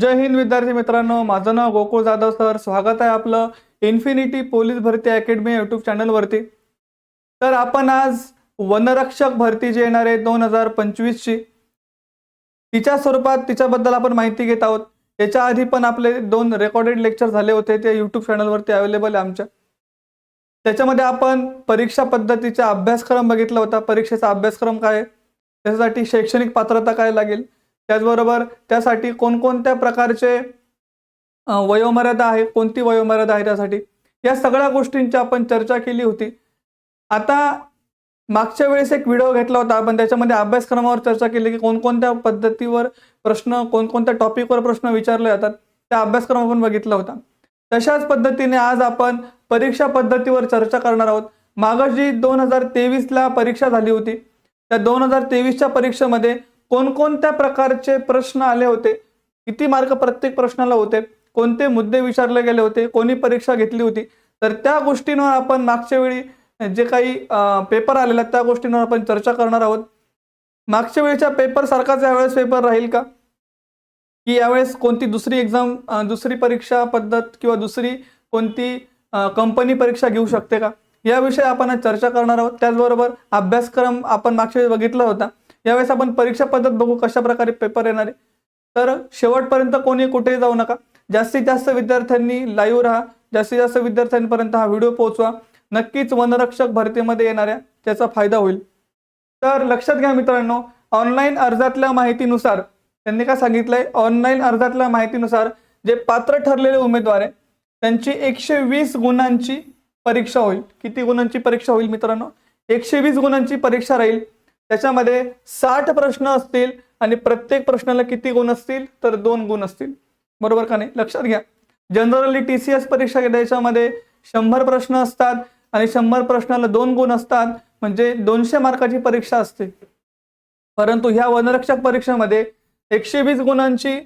जय हिंद विद्यार्थी मित्रांनो. माझं नाव गोकुळ जाधव सर. स्वागत आहे आपलं इन्फिनिटी पोलीस भरती अकॅडमी युट्यूब चॅनलवरती तर आपण आज वनरक्षक भरती जी येणार आहे दोन हजार पंचवीसची तिच्या स्वरूपात तिच्याबद्दल आपण माहिती घेत आहोत. याच्या आधी पण आपले दोन रेकॉर्डेड लेक्चर झाले होते ते यूट्यूब चॅनलवरती अवेलेबल आहे आमच्या. त्याच्यामध्ये आपण परीक्षा पद्धतीचा अभ्यासक्रम बघितला होता. परीक्षेचा अभ्यासक्रम काय आहे? त्याच्यासाठी शैक्षणिक पात्रता काय लागेल? त्याचबरोबर त्यासाठी कोणकोणत्या प्रकारचे वयोमर्यादा आहे कोणती वयोमर्यादा आहे त्यासाठी? या सगळ्या गोष्टींची आपण चर्चा केली होती. आता मागच्या वेळेस एक व्हिडिओ घेतला होता. आपण त्याच्यामध्ये अभ्यासक्रमावर चर्चा केली की कोणकोणत्या पद्धतीवर प्रश्न कोणकोणत्या टॉपिकवर प्रश्न विचारले जातात त्या अभ्यासक्रम आपण बघितला होता. तशाच पद्धतीने आज आपण परीक्षा पद्धतीवर चर्चा करणार आहोत. मागं जी दोन हजार तेवीसला परीक्षा झाली होती. त्या दोन हजार तेवीसच्या परीक्षेमध्ये कोणकोणत्या प्रकारचे प्रश्न आले होते? किती मार्क प्रत्येक प्रश्नाला होते? कोणते मुद्दे विचारले गेले होते? कोणी परीक्षा घेतली होती? तर त्या गोष्टींवर आपण मागच्या वेळी जे काही पेपर आलेला त्या गोष्टींवर आपण चर्चा करणार आहोत. मागच्या वेळेच्या पेपर सारखाच यावेळेस पेपर राहील का? की यावेळेस कोणती दुसरी एक्झाम दुसरी परीक्षा पद्धत किंवा दुसरी कोणती कंपनी परीक्षा घेऊ शकते का? याविषयी आपण चर्चा करणार आहोत. त्याचबरोबर अभ्यासक्रम आपण मागच्या वेळी बघितला होता. यावेळेस आपण परीक्षा पद्धत बघू कशा प्रकारे पेपर येणार आहे. तर शेवटपर्यंत कोणी कुठेही जाऊ नका. जास्तीत जास्त विद्यार्थ्यांनी लाईव्ह राहा. जास्तीत जास्त विद्यार्थ्यांपर्यंत हा व्हिडिओ पोहोचवा. नक्कीच वनरक्षक भरतीमध्ये येणाऱ्या त्याचा फायदा होईल. तर लक्षात घ्या मित्रांनो ऑनलाईन अर्जातल्या माहितीनुसार त्यांनी काय सांगितलंय? ऑनलाईन अर्जातल्या माहितीनुसार जे पात्र ठरलेले उमेदवार आहे त्यांची एकशे वीस गुणांची परीक्षा होईल. किती गुणांची परीक्षा होईल मित्रांनो? एकशे वीस गुणांची परीक्षा राहील. त्याच्यामध्ये साठ प्रश्न असतील आणि प्रत्येक प्रश्नाला किती गुण असतील? तर दोन गुण असतील. बरोबर का नाही? लक्षात घ्या. जनरली टी सी एस परीक्षा याच्यामध्ये शंभर प्रश्न असतात आणि शंभर प्रश्नाला दोन गुण असतात. म्हणजे दोनशे मार्काची परीक्षा असते. परंतु ह्या वनरक्षक परीक्षेमध्ये एकशे वीस गुणांची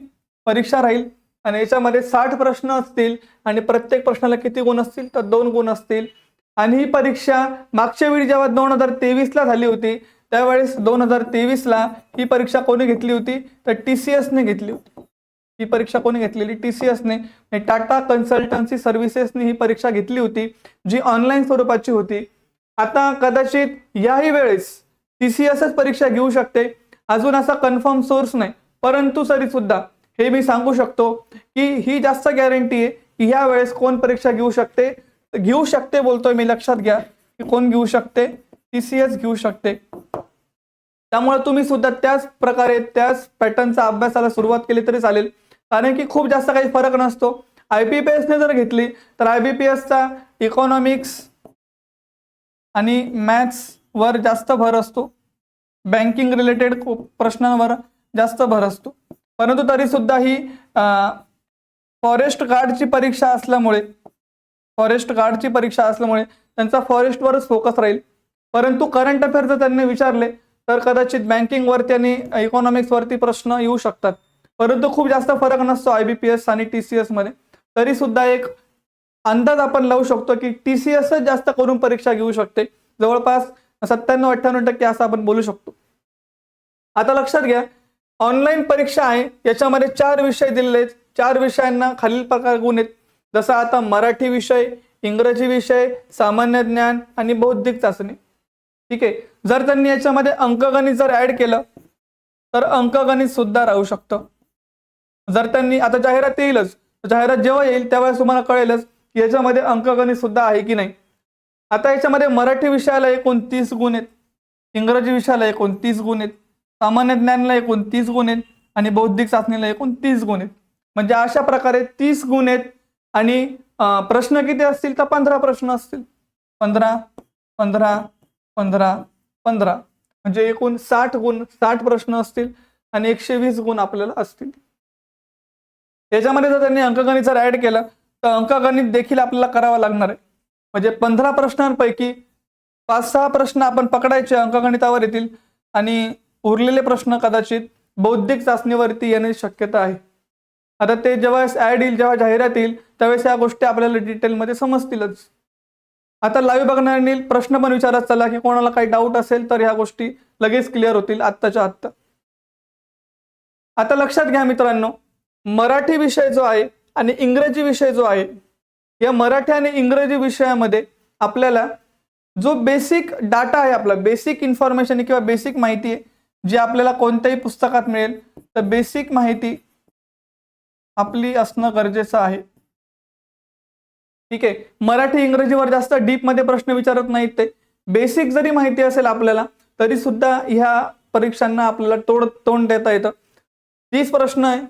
परीक्षा राहील आणि याच्यामध्ये साठ प्रश्न असतील आणि प्रत्येक प्रश्नाला किती गुण असतील? तर दोन गुण असतील. आणि ही परीक्षा मागच्या वेळी जेव्हा दोन हजार तेवीसला झाली होती त्यावेळेस दोन हजार तेवीसला ही परीक्षा कोणी घेतली होती? तर टी सी एसने घेतली होती. ही परीक्षा कोणी घेतलेली? टी सी एसने. टाटा कन्सल्टन्सी सर्व्हिसेसने ही परीक्षा घेतली होती जी ऑनलाईन स्वरूपाची होती. आता कदाचित याही वेळेस टी सी एसच परीक्षा घेऊ शकते. अजून असा कन्फर्म सोर्स नाही. परंतु तरी सुद्धा हे मी सांगू शकतो की ही जास्त गॅरंटी आहे की ह्या वेळेस कोण परीक्षा घेऊ शकते? घेऊ शकते बोलतोय मी लक्षात घ्या की कोण घेऊ शकते? टी सी एस घेऊ शकते. त्यामुळे तुम्ही सुद्धा त्याच प्रकारे त्याच पॅटर्नचा अभ्यासाला सुरुवात केली तरी चालेल. कारण की खूप जास्त काही फरक नसतो. आय बी पी एसने जर घेतली तर आय बी पी एसचा इकॉनॉमिक्स आणि मॅथ्सवर जास्त भर असतो. बँकिंग रिलेटेड प्रश्नांवर जास्त भर असतो. परंतु तरी सुद्धा ही फॉरेस्ट गार्डची परीक्षा असल्यामुळे फॉरेस्ट गार्डची परीक्षा असल्यामुळे त्यांचा फॉरेस्टवरच फोकस राहील. परंतु करंट अफेअर जर त्यांनी विचारले तर कदाचित बँकिंगवरती आणि इकॉनॉमिक्सवरती प्रश्न येऊ शकतात. परंतु खूप जास्त फरक नसतो आय बी पी एस आणि टी सी एसमध्ये तरी सुद्धा एक अंदाज आपण लावू शकतो की टी सी एसच जास्त करून परीक्षा घेऊ शकते. जवळपास सत्त्याण्णव अठ्ठ्याण्णव टक्के असं आपण बोलू शकतो. आता लक्षात घ्या ऑनलाईन परीक्षा आहे याच्यामध्ये चार विषय दिलेले आहेत. चार विषयांना खालील प्रकार गुण आहेत. जसं आता मराठी विषय इंग्रजी विषय सामान्य ज्ञान आणि बौद्धिक चाचणी. ठीक आहे? जर त्यांनी याच्यामध्ये अंकगणित जर ऍड केलं तर अंकगणित सुद्धा राहू शकतं. जर त्यांनी आता जाहिरात येईलच. जाहिरात जेव्हा येईल तेव्हा तुम्हाला कळेलच की याच्यामध्ये अंकगणित सुद्धा आहे की नाही. आता याच्यामध्ये मराठी विषयाला एकूण तीस गुण आहेत. इंग्रजी विषयाला एकूण तीस गुण आहेत. सामान्य ज्ञानला एकूण तीस गुण आहेत. आणि बौद्धिक चाचणीला एकूण तीस गुण आहेत. म्हणजे अशा प्रकारे तीस गुण आहेत. आणि प्रश्न किती असतील तर पंधरा प्रश्न असतील. पंधरा पंधरा पंधरा पंधरा. म्हणजे एकूण साठ गुण साठ प्रश्न असतील आणि एकशे वीस गुण आपल्याला असतील. याच्यामध्ये जर त्यांनी अंकगणित जर ऍड केलं तर अंकगणित देखील आपल्याला करावं लागणार आहे. म्हणजे पंधरा प्रश्नांपैकी पाच सहा प्रश्न आपण पकडायचे अंकगणितावर येतील आणि उरलेले प्रश्न कदाचित बौद्धिक चाचणीवरती येण्याची शक्यता आहे. आता ते जेव्हा ऍड येईल जेव्हा जाहिरात येईल त्यावेळेस या गोष्टी आपल्याला डिटेलमध्ये समजतीलच. आता लाईव्ह बघणाऱ्यांनी प्रश्न पण विचारत चला की कोणाला काही डाऊट असेल तर ह्या गोष्टी लगेच क्लिअर होतील आत्ताच्या आत्ता. आता लक्षात घ्या मित्रांनो मराठी विषय जो आहे आणि इंग्रजी विषय जो आहे या मराठी आणि इंग्रजी विषयामध्ये आपल्याला जो बेसिक डाटा आहे आपला बेसिक इन्फॉर्मेशन किंवा बेसिक माहिती आहे जी आपल्याला कोणत्याही पुस्तकात मिळेल तर बेसिक माहिती आपली असणं गरजेचं आहे. ठीक आहे. मराठी इंग्रजीवर जास्त डीपमध्ये प्रश्न विचारत नाहीत ते. बेसिक जरी माहिती असेल आपल्याला तरी सुद्धा ह्या परीक्षांना आपल्याला तोड तोंड देता येतं. तीस प्रश्न आहे.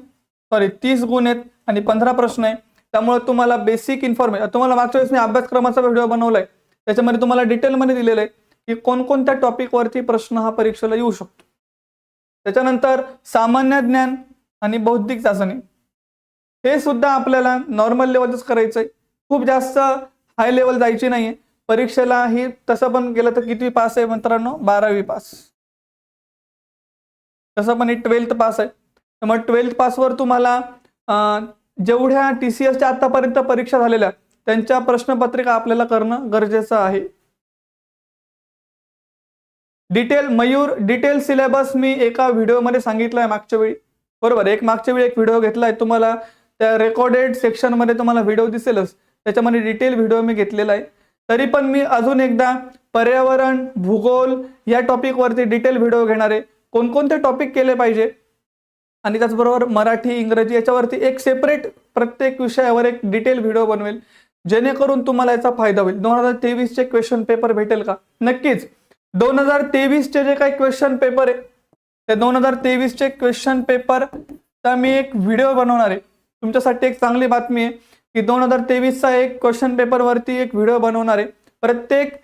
सॉरी तीस गुण आहेत आणि पंधरा प्रश्न आहे. त्यामुळे तुम्हाला बेसिक इन्फॉर्मेशन तुम्हाला मागच्या वेळेस मी अभ्यासक्रमाचा व्हिडिओ बनवलाय. त्याच्यामध्ये तुम्हाला डिटेलमध्ये दिलेलं आहे की कोणकोणत्या टॉपिकवरती प्रश्न हा परीक्षेला येऊ शकतो. त्याच्यानंतर सामान्य ज्ञान आणि बौद्धिक चाचणी. हे सुद्धा आपल्याला नॉर्मल लेवलच आहे खूप जास्त हाय लेवल जायची नाहीये. परीक्षेला ही तसं पण गेलं तर किती पास आहे मित्रांनो? बारावी पास तसं पण ही ट्वेल्थ पास आहे. मग ट्वेल्थ पासवर तुम्हाला जेवढ्या टी सी एसच्या आतापर्यंत परीक्षा झालेल्या त्यांच्या प्रश्नपत्रिका आपल्याला करणं गरजेचं आहे. डिटेल मयूर डिटेल सिलेबस मी एका व्हिडिओमध्ये सांगितलं आहे मागच्या वेळी. बरोबर एक मागच्या वेळी एक व्हिडिओ घेतला आहे तुम्हाला त्या रेकॉर्डेड सेक्शनमध्ये तुम्हाला व्हिडिओ दिसेलच. त्याच्यामध्ये डिटेल व्हिडिओ मी घेतलेला आहे. तरी पण मी अजून एकदा पर्यावरण भूगोल या टॉपिकवरती डिटेल व्हिडिओ घेणार आहे. कोणकोणते टॉपिक केले पाहिजे? आणि त्याचबरोबर मराठी इंग्रजी याच्यावरती एक सेपरेट प्रत्येक विषयावर एक डिटेल व्हिडिओ बनवेल. जेणेकरून तुम्हाला याचा फायदा होईल. दोन हजार तेवीसचे क्वेश्चन पेपर भेटेल का? नक्कीच. दोन हजार तेवीसचे जे काही क्वेश्चन पेपर आहे ते दोन हजार तेवीसचे क्वेश्चन पेपरचा मी एक व्हिडिओ बनवणार आहे. तुमच्यासाठी एक चांगली बातमी आहे. की दोन हजार तेवीसचा एक क्वेश्चन पेपरवरती एक व्हिडिओ बनवणार आहे. प्रत्येक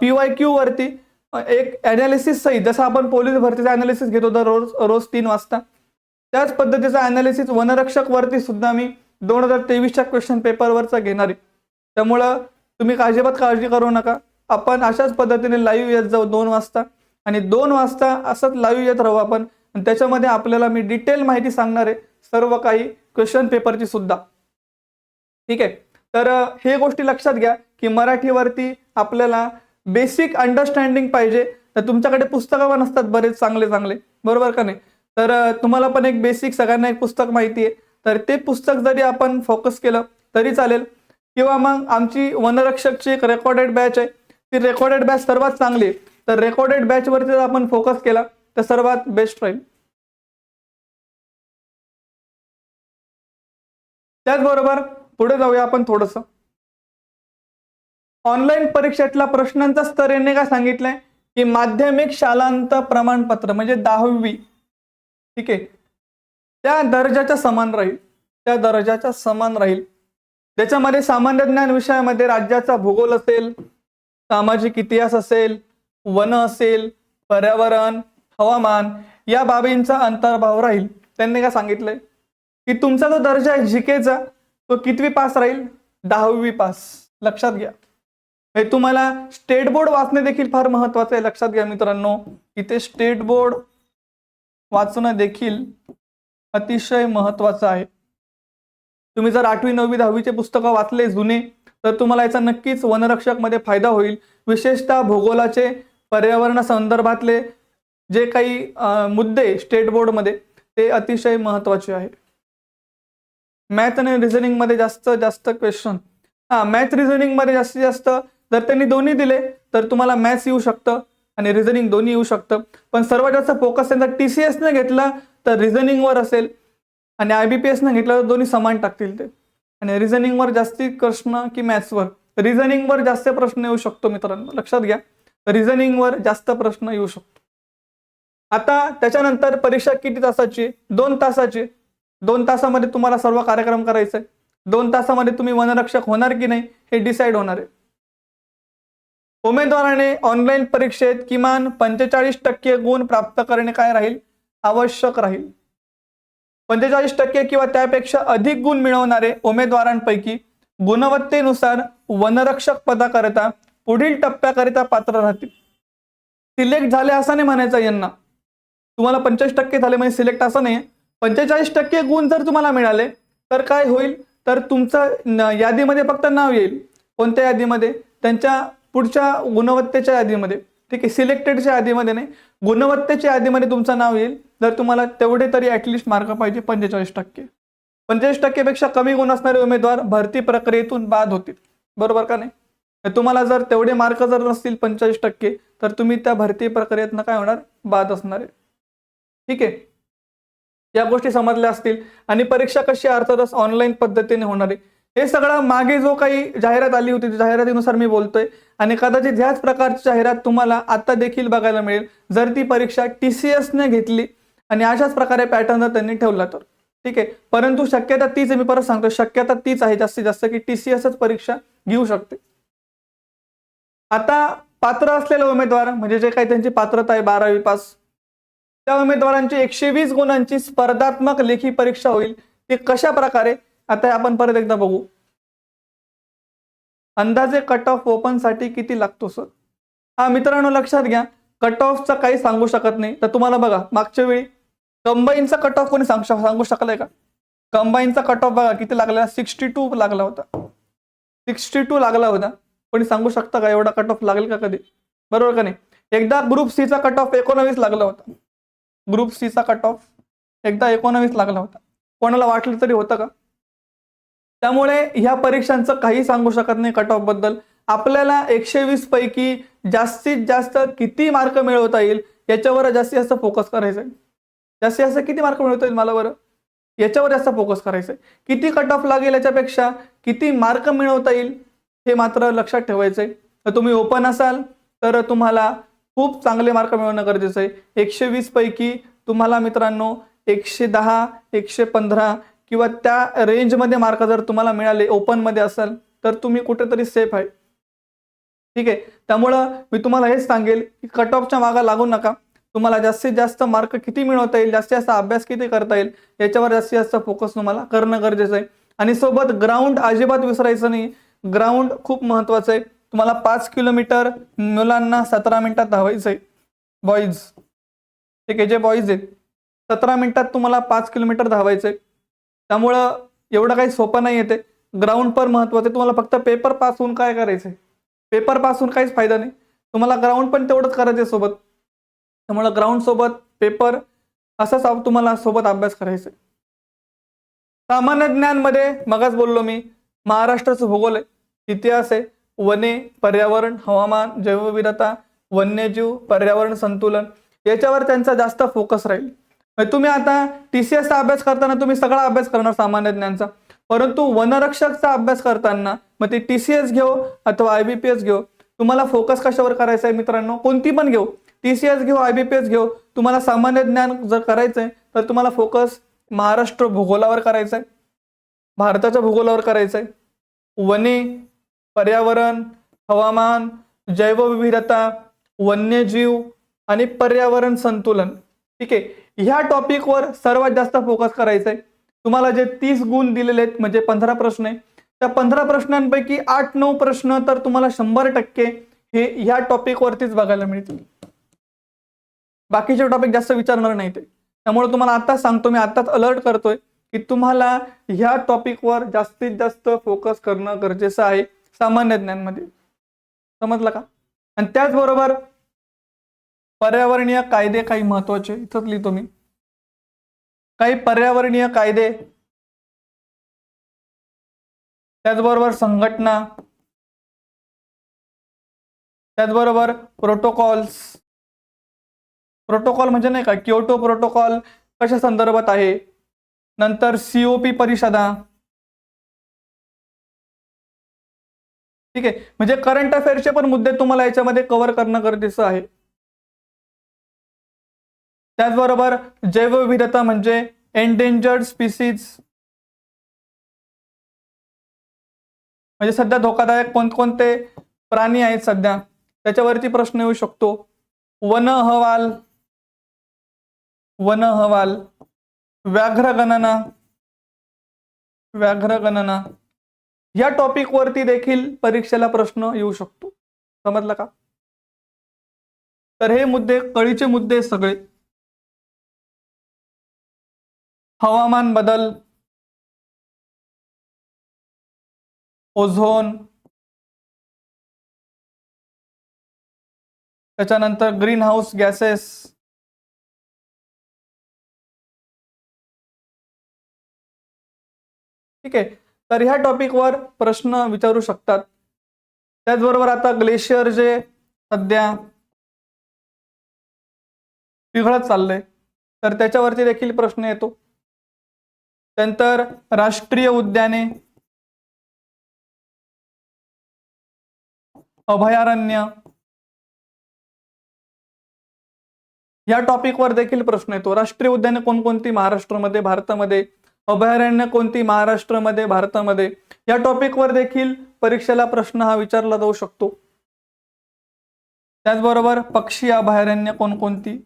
पी वाय क्यू वरती एक अनालिसिस सहित जसं आपण पोलीस भरतीचा अनालिसिस घेतो तर रोज रोज तीन वाजता. त्याच पद्धतीचा अनालिसिस वनरक्षक वरती सुद्धा मी दोन हजार तेवीसच्या क्वेश्चन पेपरवरचा घेणार आहे. त्यामुळं तुम्ही अजिबात काळजी करू नका. आपण अशाच पद्धतीने लाईव्ह येत जाऊ दोन वाजता. आणि दोन वाजता असंच लाईव्ह येत राहू आपण. आणि त्याच्यामध्ये आपल्याला मी डिटेल माहिती सांगणार आहे सर्व काही क्वेश्चन पेपरची सुद्धा. ठीक आहे? तर हे गोष्टी लक्षात घ्या की मराठीवरती आपल्याला बेसिक अंडरस्टँडिंग पाहिजे. तर तुमच्याकडे पुस्तकं पण असतात बरेच चांगले चांगले. बरोबर का नाही? तर तुम्हाला पण एक बेसिक सगळ्यांना एक पुस्तक माहिती आहे. तर ते पुस्तक जरी आपण फोकस केलं तरी चालेल. किंवा मग आमची वनरक्षकची एक रेकॉर्डेड बॅच आहे. ती रेकॉर्डेड बॅच सर्वात चांगली आहे. तर रेकॉर्डेड बॅचवरती जर आपण फोकस केला तर सर्वात बेस्ट राहील. त्याचबरोबर पुढे जाऊया आपण थोडस. ऑनलाईन परीक्षेतला प्रश्नांचा स्तर यांनी काय सांगितलंय? की माध्यमिक शालांत प्रमाणपत्र म्हणजे दहावी. ठीक आहे? त्या दर्जाच्या समान राहील. त्या दर्जाच्या समान राहील. त्याच्यामध्ये सामान्य ज्ञान विषयामध्ये राज्याचा भूगोल असेल सामाजिक इतिहास असेल वन असेल पर्यावरण हवामान या बाबींचा अंतर्भाव राहील. त्यांनी काय सांगितलंय? की तुमचा जो दर्जा आहे जिकेचा तो कितवी पास राहील? दहावी पास. लक्षात घ्या. हे तुम्हाला स्टेट बोर्ड वाचणे देखील फार महत्वाचं आहे. लक्षात घ्या मित्रांनो. इथे स्टेट बोर्ड वाचणं देखील अतिशय महत्वाचं आहे. तुम्ही जर आठवी नववी दहावीचे पुस्तकं वाचले जुने तर तुम्हाला याचा नक्कीच वनरक्षकमध्ये फायदा होईल. विशेषतः भूगोलाचे पर्यावरणा संदर्भातले जे काही मुद्दे स्टेट बोर्डमध्ये ते अतिशय महत्त्वाचे आहे. मॅथ आणि रिझनिंगमध्ये जास्त जास्त क्वेश्चन हा मॅथ रिझनिंगमध्ये जास्तीत जास्त जर त्यांनी दोन्ही दिले तर तुम्हाला मॅथ्स येऊ शकतं आणि रिझनिंग दोन्ही येऊ शकतं. पण सर्वात जास्त फोकस त्यांचा टी सी एसने घेतला तर रिझनिंगवर असेल. आणि आय बी पी एसनं घेतलं तर दोन्ही समान टाकतील ते. आणि रिझनिंगवर जास्ती प्रश्न की मॅथ्सवर रिझनिंगवर जास्त प्रश्न येऊ शकतो मित्रांनो. लक्षात घ्या. रिझनिंगवर जास्त प्रश्न येऊ शकतो. आता त्याच्यानंतर परीक्षा किती तासाची? दोन तासाची. दोन तासामध्ये तुम्हाला सर्व कार्यक्रम करायचे दोन तासामध्ये तुम्ही वनरक्षक होणार की नाही हे डिसाईड होणार आहे. उमेदवाराने ऑनलाईन परीक्षेत किमान पंचेचाळीस टक्के गुण प्राप्त करणे काय राहील? आवश्यक राहील. पंचेचाळीस टक्के किंवा त्यापेक्षा अधिक गुण मिळवणारे उमेदवारांपैकी गुणवत्तेनुसार वनरक्षक पदाकरिता पुढील टप्प्याकरिता पात्र राहतील. सिलेक्ट झाले असं नाही म्हणायचं यांना. तुम्हाला पंचेचाळीस टक्के झाले म्हणजे सिलेक्ट असं नाही पंचेचाळीस टक्के गुण जर तुम्हाला मिळाले तर काय होईल? तर तुमचं यादीमध्ये फक्त नाव येईल. कोणत्या यादीमध्ये? त्यांच्या पुढच्या गुणवत्तेच्या यादीमध्ये. ठीक आहे सिलेक्टेडच्या यादीमध्ये नाही. गुणवत्तेच्या यादीमध्ये तुमचं नाव येईल. जर तुम्हाला तेवढे तरी ऍटलिस्ट मार्क पाहिजे पंचेचाळीस टक्के. पंचेचाळीस टक्केपेक्षा कमी गुण असणारे उमेदवार भरती प्रक्रियेतून बाद होतील. बरोबर का नाही? तुम्हाला जर तेवढे मार्क जर नसतील पंचेचाळीस टक्के तर तुम्ही त्या भरती प्रक्रियेतनं काय होणार? बाद असणार आहे. ठीक आहे? या गोष्टी समजल्या असतील. आणि परीक्षा कशी अर्थातच ऑनलाईन पद्धतीने होणार आहे. हे सगळं मागे जो काही जाहिरात आली होती त्या जाहिरातीनुसार मी बोलतोय. आणि कदाचित ह्याच प्रकारची जाहिरात तुम्हाला आता देखील बघायला मिळेल. जर ती परीक्षा टी सी एसने घेतली आणि अशाच प्रकारे पॅटर्न जर त्यांनी ठेवला तर. ठीक आहे. परंतु शक्यता तीच मी परत सांगतो शक्यता तीच आहे जास्तीत जास्त की टी सी एसच परीक्षा घेऊ शकते. आता पात्र असलेले उमेदवार म्हणजे जे काही त्यांची पात्रता आहे बारावी पास त्या उमेदवारांची एकशे वीस गुणांची स्पर्धात्मक लेखी परीक्षा होईल. ती कशा प्रकारे? आता आपण परत एकदा बघू. अंदाजे कट ऑफ ओपनसाठी किती लागतो सर हा मित्रांनो लक्षात घ्या. कट ऑफचं काही सांगू शकत नाही. तर तुम्हाला बघा मागच्या वेळी कंबाईनचा कट ऑफ कोणी सांगू सांगू शकलाय का? कंबाईनचा कट ऑफ बघा किती लागला? सिक्स्टी टू लागला होता. सिक्स्टी टू लागला होता. कोणी सांगू शकता का? एवढा कट ऑफ लागेल का कधी? बरोबर का नाही? एकदा ग्रुप सीचा कट ऑफ एकोणावीस लागला होता. ग्रुप सीचा कट ऑफ एकदा एकोणावीस लागला होता. कोणाला वाटलं तरी होतं का? त्यामुळे ह्या परीक्षांचं काही सांगू शकत नाही कट ऑफबद्दल. आपल्याला एकशे वीस पैकी जास्तीत जास्त किती मार्क मिळवता येईल? याच्यावर जास्तीत जास्त फोकस करायचं आहे जास्तीत जास्त किती मार्क मिळवता येईल मला बरं? याच्यावर जास्त फोकस करायचं आहे किती कट ऑफ लागेल याच्यापेक्षा? किती मार्क मिळवता येईल? हे मात्र लक्षात ठेवायचं आहे तर तुम्ही ओपन असाल तर तुम्हाला खूप चांगले मार्क मिळवणं गरजेचं आहे. एकशे वीस पैकी तुम्हाला मित्रांनो एकशे दहा एकशे पंधरा किंवा त्या रेंजमध्ये मार्क जर तुम्हाला मिळाले ओपनमध्ये असाल तर तुम्ही कुठेतरी सेफ आहे. ठीक आहे? त्यामुळं मी तुम्हाला हेच सांगेल की कट ऑफच्या मागा लागू नका. तुम्हाला जास्तीत जास्त मार्क किती मिळवता येईल जास्तीत जास्त अभ्यास किती करता येईल याच्यावर जास्तीत जास्त फोकस तुम्हाला करणं गरजेचं आहे. आणि सोबत ग्राउंड अजिबात विसरायचं नाही. ग्राउंड खूप महत्वाचं आहे. तुम्हाला पाच किलोमीटर मुलांना सतरा मिनिटात धावायचं आहे बॉईज ठीक आहे जे बॉईज आहेत सतरा मिनिटात तुम्हाला पाच किलोमीटर धावायचं आहे त्यामुळं एवढं काही सोपं नाही येते ग्राउंड पर महत्वाचं आहे. तुम्हाला फक्त पेपर पास होऊन काय करायचं आहे पेपर पास होऊन काहीच फायदा नाही. तुम्हाला ग्राउंड पण तेवढंच करायचं आहे सोबत. त्यामुळं ग्राउंड सोबत पेपर असंच तुम्हाला सोबत अभ्यास करायचा आहे सामान्य ज्ञानमध्ये मगाच बोललो मी. महाराष्ट्राचं भूगोल आहे. इतिहास आहे. वने पर्यावरण हवामान जैवविविधता वन्यजीव पर्यावरण संतुलन याच्यावर त्यांचा जास्त फोकस राहील. तुम्ही आता टी सी एसचा अभ्यास करताना तुम्ही सगळा अभ्यास करणार सामान्य ज्ञानचा. परंतु वनरक्षकचा अभ्यास करताना मग ते टी सी एस घेऊ अथवा आय बी पी एस घेऊ तुम्हाला फोकस कशावर करायचा आहे मित्रांनो? कोणती पण घेऊ. टी सी एस घेऊ आय बी पी एस घेऊ तुम्हाला सामान्य ज्ञान जर करायचं आहे तर तुम्हाला फोकस महाराष्ट्र भूगोलावर करायचा आहे भारताच्या भूगोलावर करायचं आहे वने पर्यावरण हवामान जैवविविधता वन्यजीव आणि पर्यावरण संतुलन. ठीक आहे? ह्या टॉपिकवर सर्वात जास्त फोकस करायचा आहे तुम्हाला जे तीस गुण दिलेले आहेत म्हणजे पंधरा प्रश्न आहे. त्या पंधरा प्रश्नांपैकी आठ नऊ प्रश्न तर तुम्हाला शंभर टक्के हे ह्या टॉपिकवरतीच बघायला मिळतील. बाकीचे टॉपिक जास्त विचारणार नाही ते. त्यामुळे तुम्हाला आताच सांगतो मी आताच अलर्ट करतोय की तुम्हाला ह्या टॉपिकवर जास्तीत जास्त फोकस करणं गरजेचं आहे. सामान्य ज्ञानमध्ये. समजलं का? आणि त्याचबरोबर पर्यावरणीय कायदे काही महत्त्वाचे इथंच लिहितो मी. काही पर्यावरणीय कायदे. त्याचबरोबर संघटना. त्याचबरोबर प्रोटोकॉल्स. प्रोटोकॉल म्हणजे नाही का? क्योटो प्रोटोकॉल कशा संदर्भात आहे? नंतर सीओपी परिषदा. ठीक आहे. म्हणजे करंट अफेअरचे पण मुद्दे तुम्हाला याच्यामध्ये कव्हर करणं गरजेचं आहे. त्याचबरोबर जैवविविधता म्हणजे एंडेंजर्ड स्पीसीज म्हणजे सध्या धोकादायक कोणकोणते प्राणी आहेत सध्या? त्याच्यावरती प्रश्न येऊ शकतो. वन अहवाल वन अहवाल व्याघ्र गणना व्याघ्र गणना. या टॉपिक वरती देखील परीक्षेला प्रश्न येऊ शकतो. समजलं का? तर हे मुद्दे कळीचे मुद्दे सगळे. हवामान बदल ओझोन त्याच्यानंतर ग्रीन हाऊस गॅसेस ठीक आहे. तर ह्या टॉपिकवर प्रश्न विचारू शकतात. त्याचबरोबर आता ग्लेशियर जे सध्या पिघळत चाललंय तर त्याच्यावरती देखील प्रश्न येतो. त्यानंतर राष्ट्रीय उद्याने अभयारण्य. या टॉपिकवर देखील प्रश्न येतो. राष्ट्रीय उद्याने कोणकोणती महाराष्ट्रामध्ये भारतामध्ये अभयारण्य कोणती महाराष्ट्रामध्ये भारतामध्ये? या टॉपिकवर देखील परीक्षेला प्रश्न हा विचारला जाऊ शकतो. त्याचबरोबर पक्षी अभयारण्य कोणकोणती?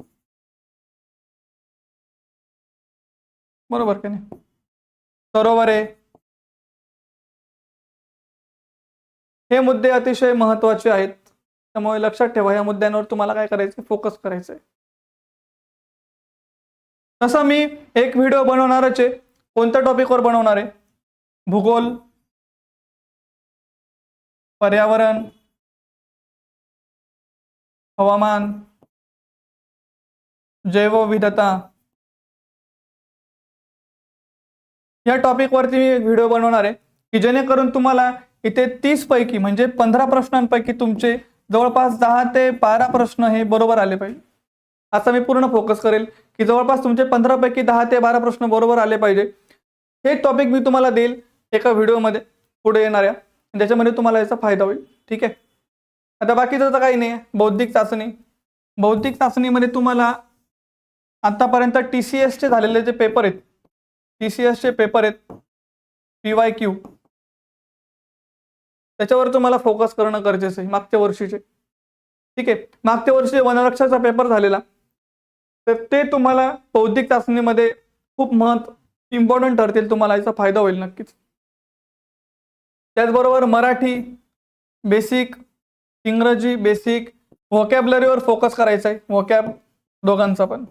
बरोबर का नाही? सरोवरे. हे मुद्दे अतिशय महत्त्वाचे आहेत. त्यामुळे लक्षात ठेवा या मुद्द्यांवर तुम्हाला काय करायचं फोकस करायचंय. तसं मी एक व्हिडिओ बनवणारच आहे. कोणत्या टॉपिकवर बनवणार आहे? भूगोल पर्यावरण हवामान जैवविविधता या टॉपिकवरती मी एक व्हिडिओ बनवणार आहे की जेणेकरून तुम्हाला इथे तीस पैकी म्हणजे पंधरा प्रश्नांपैकी तुमचे जवळपास दहा ते बारा प्रश्न हे बरोबर आले पाहिजे. असा मी पूर्ण फोकस करेल की जवळपास तुमचे पंधरा पैकी दहा ते बारा प्रश्न बरोबर आले पाहिजे. हे टॉपिक मी तुम्हाला देईल एका व्हिडिओमध्ये पुढे येणाऱ्या. त्याच्यामध्ये तुम्हाला याचा फायदा होईल. ठीक आहे? आता बाकीचं तर काही नाही आहे. बौद्धिक चाचणी. बौद्धिक चाचणीमध्ये तुम्हाला आतापर्यंत टी सी एसचे झालेले जे पेपर आहेत टी सी एसचे पेपर आहेत पी वाय क्यू त्याच्यावर तुम्हाला फोकस करणं गरजेचं आहे. मागच्या वर्षीचे. ठीक आहे? मागच्या वर्षी वनरक्षाचा पेपर झालेला तर ते तुम्हाला बौद्धिक चाचणीमध्ये खूप महत्त्व इम्पॉर्टंट ठरतील तुम्हाला याचा फायदा होईल नक्कीच. त्याचबरोबर मराठी बेसिक इंग्रजी बेसिक व्हॉकॅबलरीवर फोकस करायचा आहे व्हॉकॅब दोघांचा पण.